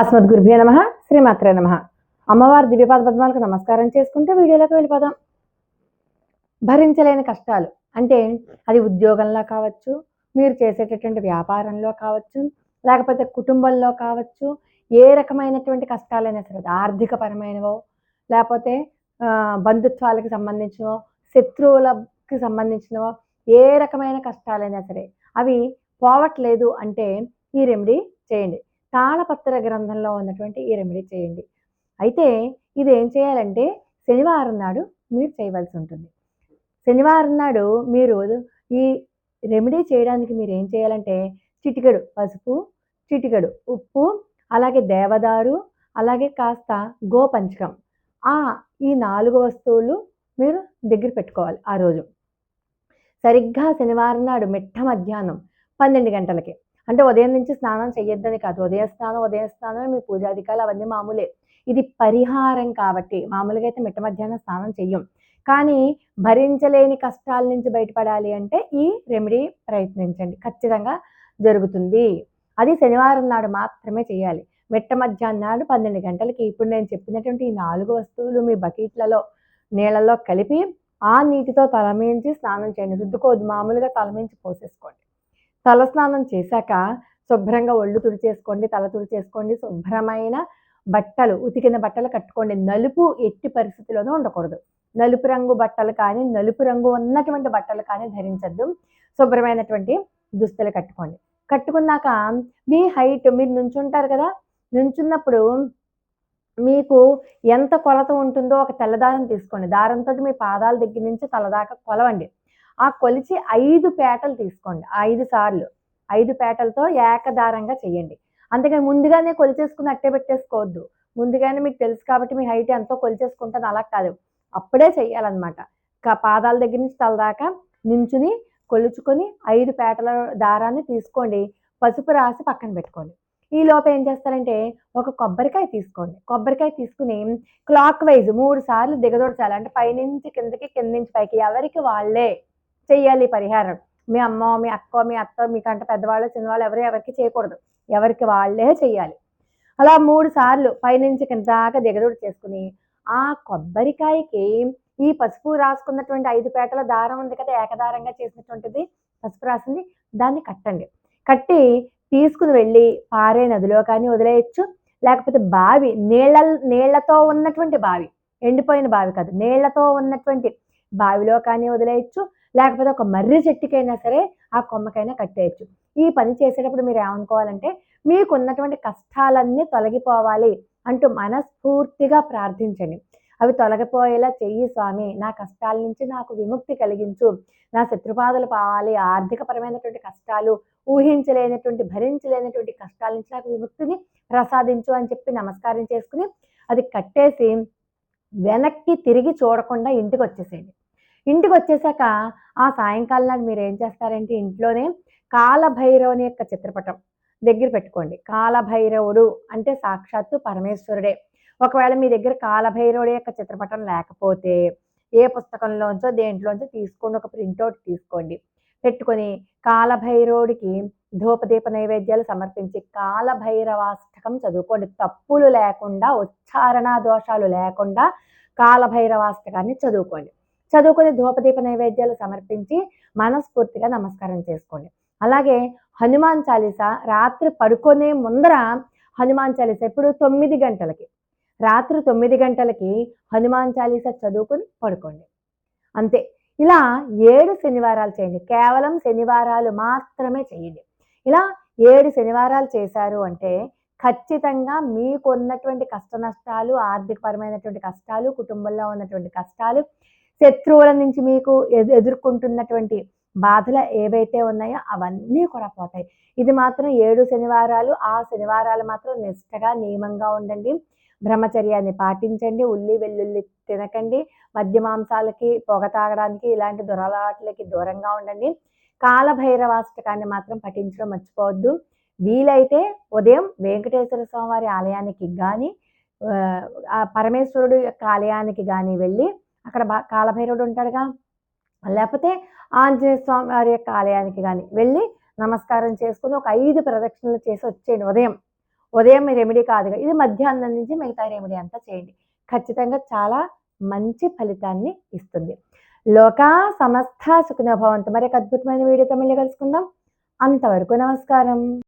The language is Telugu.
అస్మద్ గురుభ్యో నమ శ్రీమాత్రే నమ. అమ్మవారి దివ్యపాద పద్మాలకు నమస్కారం చేసుకుంటే వీడియోలోకి వెళ్ళిపోదాం. భరించలేని కష్టాలు. అంటే అది ఉద్యోగంలో కావచ్చు మీరు చేసేటటువంటి వ్యాపారంలో కావచ్చు లేకపోతే కుటుంబంలో కావచ్చు ఏ రకమైనటువంటి కష్టాలైనా సరే ఆర్థిక ఆర్థికపరమైనవో లేకపోతే బంధుత్వాలకు సంబంధించినవో శత్రువులకి సంబంధించినవో ఏ రకమైన కష్టాలైనా సరే అవి పోవట్లేదు అంటే ఈ రెమెడీ చేయండి. తాళపత్ర గ్రంథంలో ఉన్నటువంటి ఈ రెమెడీ చేయండి. అయితే ఇది ఏం చేయాలంటే శనివారం నాడు మీరు చేయవలసి ఉంటుంది. శనివారం నాడు మీరు ఈ రెమెడీ చేయడానికి మీరు ఏం చేయాలంటే చిటికెడు పసుపు చిటికెడు ఉప్పు అలాగే దేవదారు అలాగే కాస్త గోపంచకం. ఆ ఈ నాలుగు వస్తువులు మీరు దగ్గర పెట్టుకోవాలి ఆ రోజు. సరిగ్గా శనివారం నాడు మిట్ట మధ్యాహ్నం పన్నెండు గంటలకి. అంటే ఉదయం నుంచి స్నానం చేయొద్దని కాదు. ఉదయ స్నానం ఉదయ స్నానం మీ పూజాధికారులు అవన్నీ మామూలే. ఇది పరిహారం కాబట్టి మామూలుగా అయితే మిట్ట మధ్యాహ్నం స్నానం చెయ్యం. కానీ భరించలేని కష్టాల నుంచి బయటపడాలి అంటే ఈ రెమెడీ ప్రయత్నించండి. ఖచ్చితంగా జరుగుతుంది. అది శనివారం నాడు మాత్రమే చేయాలి మిట్ట మధ్యాహ్నం నాడు పన్నెండు గంటలకి ఇప్పుడు నేను చెప్పినటువంటి ఈ నాలుగు వస్తువులు మీ బకెట్లలో నీళ్ళల్లో కలిపి ఆ నీటితో తలమించి స్నానం చేయండి. రుద్దుకోవద్దు. మామూలుగా తలమించి పోసేసుకోండి. తల స్నానం చేశాక శుభ్రంగా ఒళ్ళు తుడిచేసుకోండి తల తుడిచేసుకోండి శుభ్రమైన బట్టలు ఉతికిన బట్టలు కట్టుకోండి. నలుపు ఎట్టి పరిస్థితిలోనూ ఉండకూడదు. నలుపు రంగు బట్టలు కానీ నలుపు రంగు ఉన్నటువంటి బట్టలు కానీ ధరించద్దు. శుభ్రమైనటువంటి దుస్తులు కట్టుకోండి. కట్టుకున్నాక మీ హైట్ మీరు నుంచుంటారు కదా నుంచున్నప్పుడు మీకు ఎంత కొలత ఉంటుందో ఒక తెల్లదారం తీసుకోండి. దారంతో మీ పాదాల దగ్గర నుంచి తలదాకా కొలవండి. ఆ కొలిచి ఐదు పేటలు తీసుకోండి. ఐదు సార్లు. ఐదు పేటలతో ఏకదారంగా చేయండి. అందుకని ముందుగానే కొలిచేసుకుని అట్టే పెట్టేసుకోవద్దు. ముందుగానే మీకు తెలుసు కాబట్టి మీ హైట్ ఎంతో కొలిచేసుకుంటుంది అలా కాదు. అప్పుడే చెయ్యాలన్నమాట. కా- పాదాల దగ్గర నుంచి తల దాకా నించుని కొలుచుకొని ఐదు పేటల దారాన్ని తీసుకోండి. పసుపు రాసి పక్కన పెట్టుకోండి. ఈ లోపు ఏం చేస్తారంటే ఒక కొబ్బరికాయ తీసుకోండి. కొబ్బరికాయ తీసుకుని క్లాక్ వైజ్ మూడు సార్లు దిగదొడచాలి. అంటే పైనుంచి కిందకి కింద నుంచి పైకి ఎవరికి వాళ్ళే. చేయాలి పరిహారం. మీ అమ్మ మీ అక్క మీ అత్త మీకంటే పెద్దవాళ్ళు చిన్నవాళ్ళు ఎవరు ఎవరికి చేయకూడదు. ఎవరికి వాళ్ళే చేయాలి అలా మూడు సార్లు పైనుంచి కింద దాకా దిగదొడి చేసుకుని ఆ కొబ్బరికాయకి ఈ పసుపు రాసుకున్నటువంటి ఐదు పేటల దారం ఉంది కదా ఏకదారంగా చేసినటువంటిది పసుపు రాసింది దాన్ని కట్టండి. కట్టి తీసుకుని వెళ్ళి పారే నదిలో కానీ వదిలేయచ్చు. లేకపోతే బావి నీళ్ళ నీళ్ళతో ఉన్నటువంటి బావి ఎండిపోయిన బావి కాదు నీళ్ళతో ఉన్నటువంటి బావిలో కానీ వదిలేయచ్చు. లేకపోతే ఒక మర్రి చెట్టుకైనా సరే ఆ కొమ్మకైనా కట్టేయచ్చు. ఈ పని చేసేటప్పుడు మీరు ఏమనుకోవాలంటే మీకు ఉన్నటువంటి కష్టాలన్నీ తొలగిపోవాలి అంటూ మనస్ఫూర్తిగా ప్రార్థించండి. అవి తొలగిపోయేలా చెయ్యి స్వామి నా కష్టాల నుంచి నాకు విముక్తి కలిగించు. నా శత్రుపాదులు పోవాలి ఆర్థికపరమైనటువంటి కష్టాలు ఊహించలేనటువంటి భరించలేనటువంటి కష్టాల నుంచి నాకు విముక్తిని ప్రసాదించు అని చెప్పి నమస్కారం చేసుకుని అది కట్టేసి వెనక్కి తిరిగి చూడకుండా ఇంటికి వచ్చేసేయండి. ఇంటికి వచ్చేసాక ఆ సాయంకాలం నాడు మీరు ఏం చేస్తారంటే ఇంట్లోనే కాలభైరవుని యొక్క చిత్రపటం దగ్గర పెట్టుకోండి. కాలభైరవుడు అంటే సాక్షాత్తు పరమేశ్వరుడే. ఒకవేళ మీ దగ్గర కాలభైరవుడి యొక్క చిత్రపటం లేకపోతే ఏ పుస్తకంలోంచో దేంట్లోంచో తీసుకోండి. ఒక ప్రింట్అవుట్ తీసుకోండి. పెట్టుకొని కాలభైరవుడికి ధూపదీప నైవేద్యాలు సమర్పించి కాలభైరవాష్టకం చదువుకోండి. తప్పులు లేకుండా ఉచ్చారణ దోషాలు లేకుండా కాలభైరవాష్టకాన్ని చదువుకోండి. చదువుకునే ధూపదీప నైవేద్యాలు సమర్పించి మనస్ఫూర్తిగా నమస్కారం చేసుకోండి. అలాగే హనుమాన్ చాలీస రాత్రి పడుకునే ముందర హనుమాన్ చాలీస ఇప్పుడు తొమ్మిది గంటలకి. రాత్రి తొమ్మిది గంటలకి హనుమాన్ చాలీస చదువుకుని పడుకోండి. అంతే. ఇలా ఏడు శనివారాలు చేయండి. కేవలం శనివారాలు మాత్రమే చేయండి. ఇలా ఏడు శనివారాలు చేశారు అంటే ఖచ్చితంగా మీకు ఉన్నటువంటి కష్ట నష్టాలు ఆర్థికపరమైనటువంటి కష్టాలు కుటుంబంలో ఉన్నటువంటి కష్టాలు శత్రువుల నుంచి మీకు ఎదుర్కొంటున్నటువంటి బాధలు ఏవైతే ఉన్నాయో అవన్నీ కూడా పోతాయి. ఇది మాత్రం ఏడు శనివారాలు ఆ శనివారాలు మాత్రం నిష్టగా నియమంగా ఉండండి. బ్రహ్మచర్యాన్ని పాటించండి. ఉల్లి వెల్లుల్లి తినకండి. మద్యమాంసాలకి పొగ తాగడానికి ఇలాంటి దురలవాట్లకి దూరంగా ఉండండి. కాలభైరవాష్టకాన్ని మాత్రం పఠించడం మర్చిపోవద్దు. వీలైతే ఉదయం వెంకటేశ్వర స్వామి వారి ఆలయానికి కానీ ఆ పరమేశ్వరుడు యొక్క ఆలయానికి కానీ వెళ్ళి అక్కడ బా కాలభైరవుడు ఉంటాడుగా. లేకపోతే ఆంజనేయ స్వామి వారి యొక్క ఆలయానికి కానీ వెళ్ళి నమస్కారం చేసుకుని ఒక ఐదు ప్రదక్షిణలు చేసి వచ్చేయండి ఉదయం. ఉదయం మీ రెమెడీ కాదుగా ఇది మధ్యాహ్నం నుంచి మిగతా రెమెడీ అంతా చేయండి. ఖచ్చితంగా చాలా మంచి ఫలితాన్ని ఇస్తుంది. లోక సమస్త సుఖనభవంతు మరి ఒక అద్భుతమైన వీడియోతో మళ్ళీ కలుసుకుందాం. అంతవరకు నమస్కారం.